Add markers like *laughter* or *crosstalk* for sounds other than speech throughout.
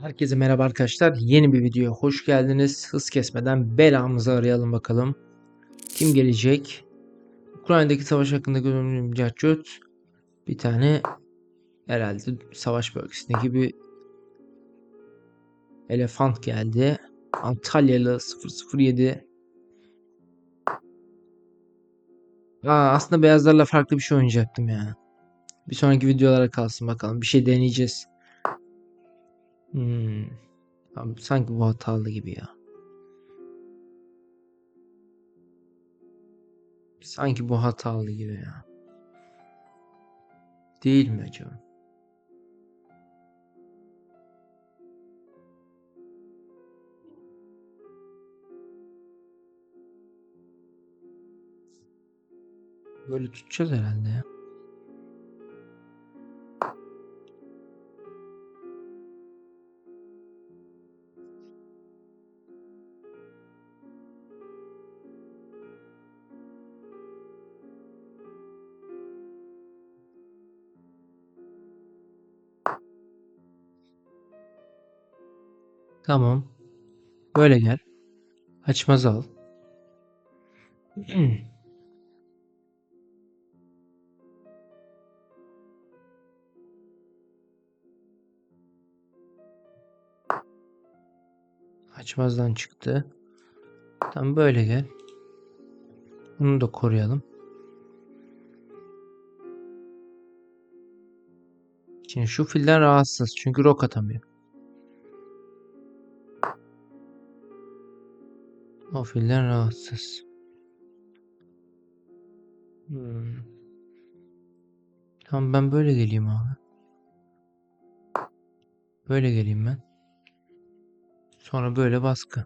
Herkese merhaba arkadaşlar. Yeni bir videoya hoş geldiniz. Hız kesmeden belamızı arayalım bakalım. Kim gelecek? Ukrayna'daki savaş hakkında görünümlü Cahçut. Bir tane herhalde savaş bölgesindeki bir elefant geldi. Antalyalı 007. Aa, aslında beyazlarla farklı bir şey oynayacaktım ya. Bir sonraki videolara kalsın bakalım. Bir şey deneyeceğiz. Hmm. Sanki bu hatalı gibi ya. Sanki bu hatalı gibi ya. Değil mi acaba? Böyle tutacağız herhalde ya. Tamam. Böyle gel. Açmaz al. *clears throat* Açmazdan çıktı. Tam böyle gel. Bunu da koruyalım. Şimdi şu filden rahatsız. Çünkü rok atamıyor. O filden rahatsız. Hmm. Tamam ben böyle geleyim abi. Böyle geleyim ben. Sonra böyle baskı.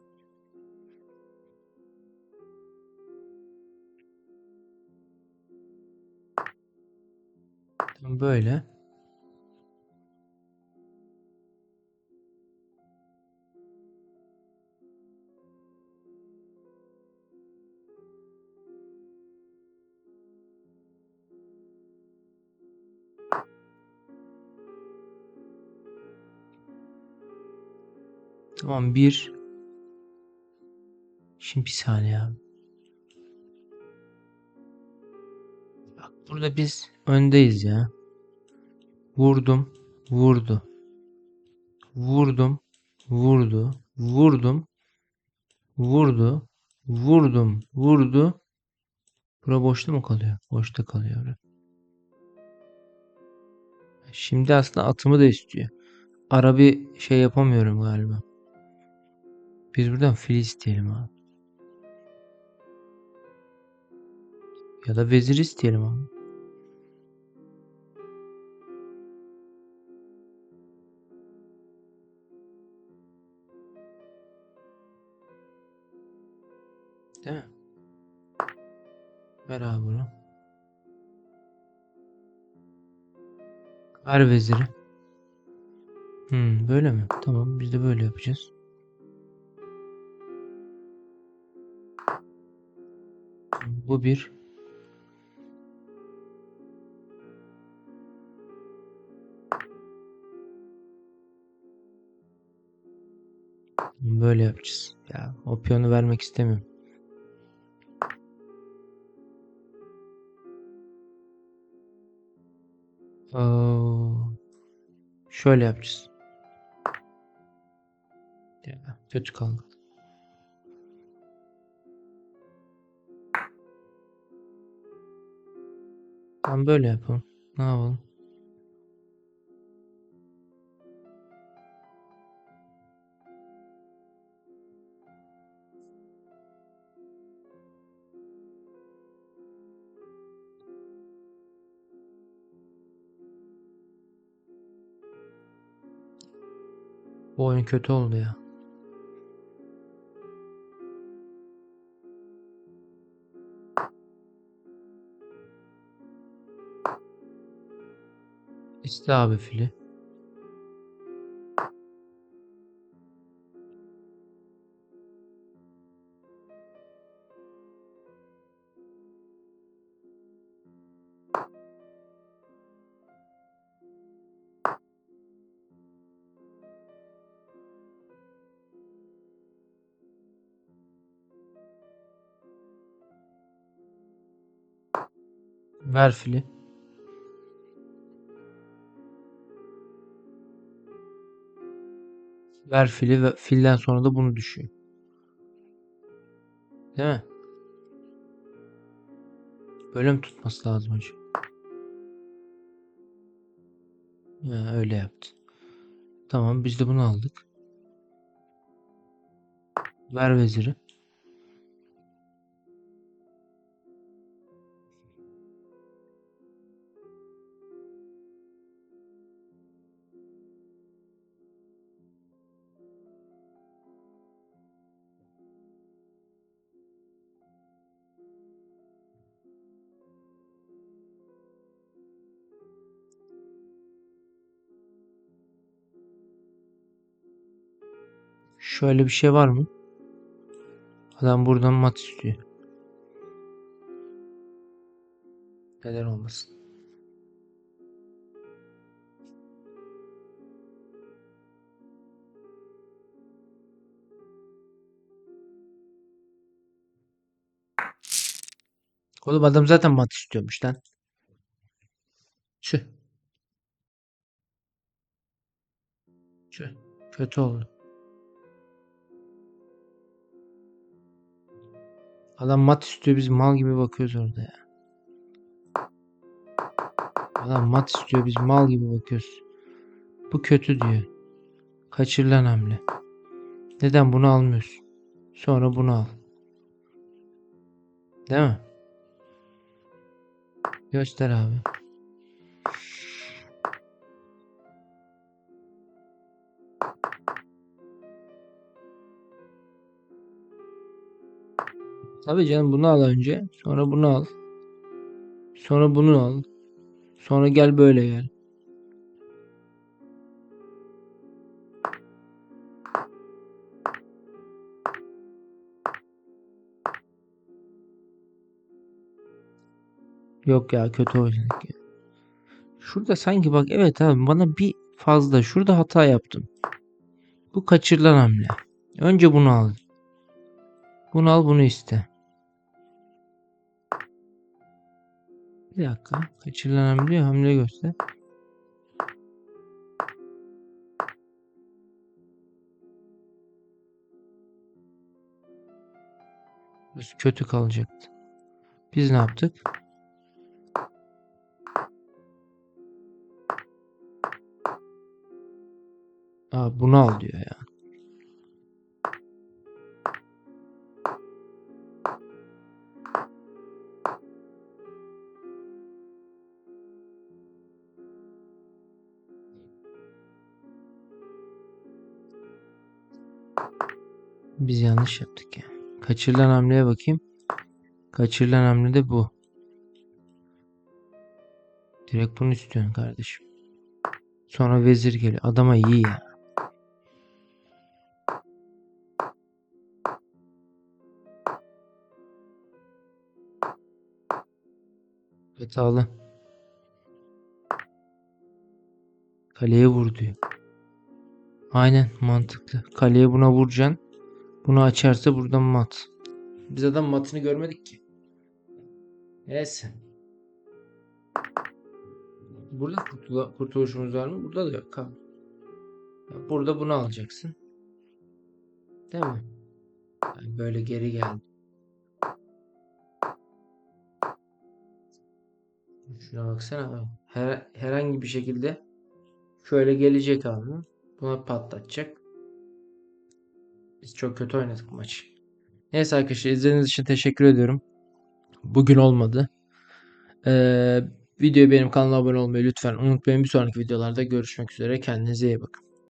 Böyle. Tamam bir. Şimdi bir saniye. Bak burada biz öndeyiz ya. Vurdum. Vurdu. Vurdum. Vurdu. Vurdum. Vurdu. Vurdum. Vurdu. Bura boşta mı kalıyor? Boşta kalıyor. bura. Şimdi aslında atımı da istiyor. Ara bir şey yapamıyorum galiba. Biz buradan fil isteyelim abi. Ya da vezir isteyelim abi. Değil mi? Ver abi bunu. Ver veziri. Hmm, böyle mi? Tamam biz de böyle yapacağız. Bu bir. Böyle yapacağız. Ya o piyonu vermek istemiyorum. Oo, şöyle yapacağız. Ya, kötü kaldı. Tamam böyle yapalım. Ne yapalım? Bu oyun kötü oldu ya. İçti abi fili. Ver fili. Ver fili ve filden sonra da bunu düşüyor. Değil mi? Böyle mi tutması lazım hocam? Ha, öyle yaptı. Tamam biz de bunu aldık. Ver veziri. Şöyle bir şey var mı? Adam buradan mat istiyor. Neden olmasın? Oğlum adam zaten mat istiyormuş lan. Tüh. Tüh. Kötü oldu. Adam mat istiyor biz mal gibi bakıyoruz orada ya. Adam mat istiyor biz mal gibi bakıyoruz. Bu kötü diyor. Kaçırılan hamle. Neden bunu almıyorsun? Sonra bunu al. Değil mi? Göster abi. Tabii canım bunu al önce. Sonra bunu al. Sonra bunu al. Sonra gel böyle gel. Yok ya kötü oynadık ya. Şurada sanki bak evet abi bana bir fazla şurada hata yaptım. Bu kaçırılan hamle. Önce bunu al. Bunu al bunu iste. Bir dakika. Kaçırılan hamle hamle göster. Burası kötü kalacaktı. Biz ne yaptık? Aa, bunu al diyor Biz yanlış yaptık ya. Kaçırılan hamleye bakayım. Kaçırılan hamle de bu. Direkt bunu istiyorsun kardeşim. Sonra vezir geliyor. Adama iyi ya. Hatalı. Kaleye vur diyor. Aynen mantıklı. Kaleye buna vuracaksın. Bunu açarsa buradan mat. Biz adam matını görmedik ki. Neyse. Burada kurtula, kurtuluşumuz var mı? Burada da yok. Kal. Burada bunu alacaksın. Değil mi? Yani böyle geri geldi. Şuna baksana. Her, herhangi bir şekilde şöyle gelecek abi. Buna patlatacak. Biz çok kötü oynadık bu maçı. Neyse arkadaşlar izlediğiniz için teşekkür ediyorum. Bugün olmadı. Ee, videoya benim kanalıma abone olmayı lütfen unutmayın. Bir sonraki videolarda görüşmek üzere. Kendinize iyi bakın.